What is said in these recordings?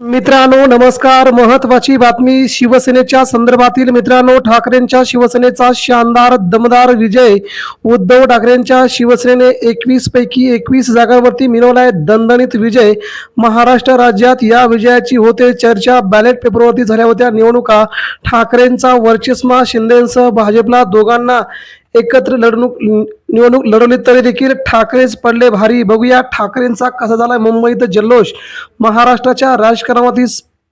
मित्रांनो नमस्कार. महत्वाची बातमी शिवसेनेच्या संदर्भातील मित्रांनो ठाकरेंच्या शिवसेनेचा शानदार दमदार विजय. उद्धव ठाकरेंच्या शिवसेनेने एकवीस पैकी एकवीस जागांवरती मिळवलाय दणदणीत विजय. महाराष्ट्र राज्यात या विजयाची होते चर्चा. बॅलेट पेपरवरती झाल्या होत्या निवडणुका. ठाकरेंचा वर्चस्मा शिंदेसह भाजपला दोघांना एकत्र लढणूक निवडणूक लढवली तरी देखील ठाकरेच पडले भारी. बघूया ठाकरेंचा कसा झाला मुंबईत जल्लोष. महाराष्ट्राच्या राजकारणातील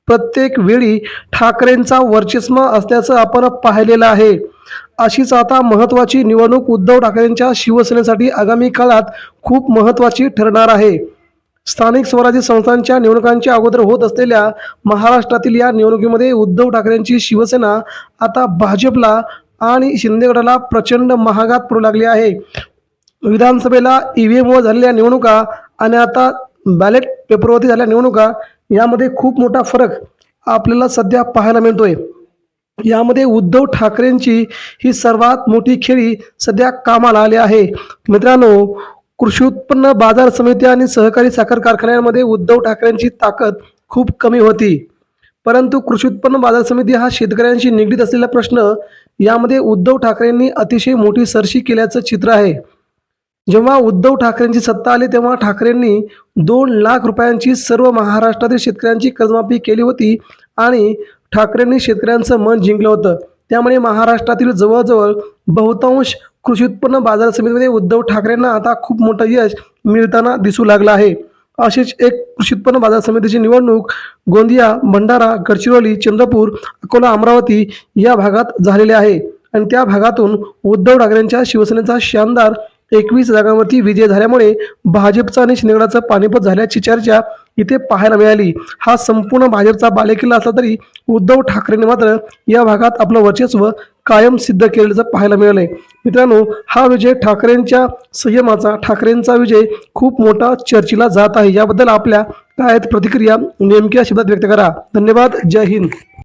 प्रत्येक वेळी ठाकरेंचा वर्चस्व असल्याचं आपण पाहिलेलं आहे. अशीच आता महत्त्वाची निवडणूक उद्धव ठाकरेंच्या शिवसेनेसाठी आगामी काळात खूप महत्त्वाची ठरणार आहे. स्थानिक स्वराज्य संस्थांच्या निवडणुकांच्या अगोदर होत असलेल्या महाराष्ट्रातील या निवडणुकीमध्ये उद्धव ठाकरेंची शिवसेना आता भाजपला आणि शिंदेगडाला प्रचंड महागात पडू लागली आहे. विधानसभेला ई व्ही एमवर झालेल्या निवडणुका आणि आता बॅलेट पेपरवरती झालेल्या निवडणुका यामध्ये खूप मोठा फरक आपल्याला सध्या पाहायला मिळतोय. यामध्ये उद्धव ठाकरेंची ही सर्वात मोठी खेळी सध्या कामाला आली आहे. मित्रांनो कृषी उत्पन्न बाजार समिती आणि सहकारी साखर कारखान्यांमध्ये उद्धव ठाकरेंची ताकद खूप कमी होती. परंतु कृषी उत्पन्न बाजार समिती हा शेतकऱ्यांशी निगडीत असलेला प्रश्न यामध्ये उद्धव ठाकरेंनी अतिशय मोठी सरशी केल्याचं चित्र आहे. जेव्हा उद्धव ठाकरेंची सत्ता आली तेव्हा ठाकरेंनी दोन लाख रुपयांची सर्व महाराष्ट्रातील शेतकऱ्यांची कर्जमाफी केली होती आणि ठाकरेंनी शेतकऱ्यांचं मन जिंकलं होतं. त्यामुळे महाराष्ट्रातील जवळजवळ बहुतांश कृषी उत्पन्न बाजार समितीमध्ये उद्धव ठाकरेंना आता खूप मोठं यश मिळताना दिसू लागलं आहे. अशीच एक कृषी उत्पन्न बाजार समितीची निवडणूक गोंदिया भंडारा गडचिरोली चंद्रपूर अकोला अमरावती या भागात झालेली आहे. आणि त्या भागातून उद्धव ठाकरेंच्या शिवसेनेचा शानदार एकवीस जागांवरती विजय झाल्यामुळे भाजपचा आणि शिंदेगडाचं पानिपत झाल्याची चर्चा इथे पाहायला मिळाली. हा संपूर्ण भाजपचा बालेकिल्ला असला तरी उद्धव ठाकरेंनी मात्र या भागात आपलं वर्चस्व कायम सिद्ध केल्याचं पाहायला मिळालंय. मित्रांनो हा विजय ठाकरेंच्या संयमाचा ठाकरेंचा विजय खूप मोठा चर्चेला जात आहे. याबद्दल आपल्या काय प्रतिक्रिया? नेमक्या शब्दात व्यक्त करा. धन्यवाद. जय हिंद.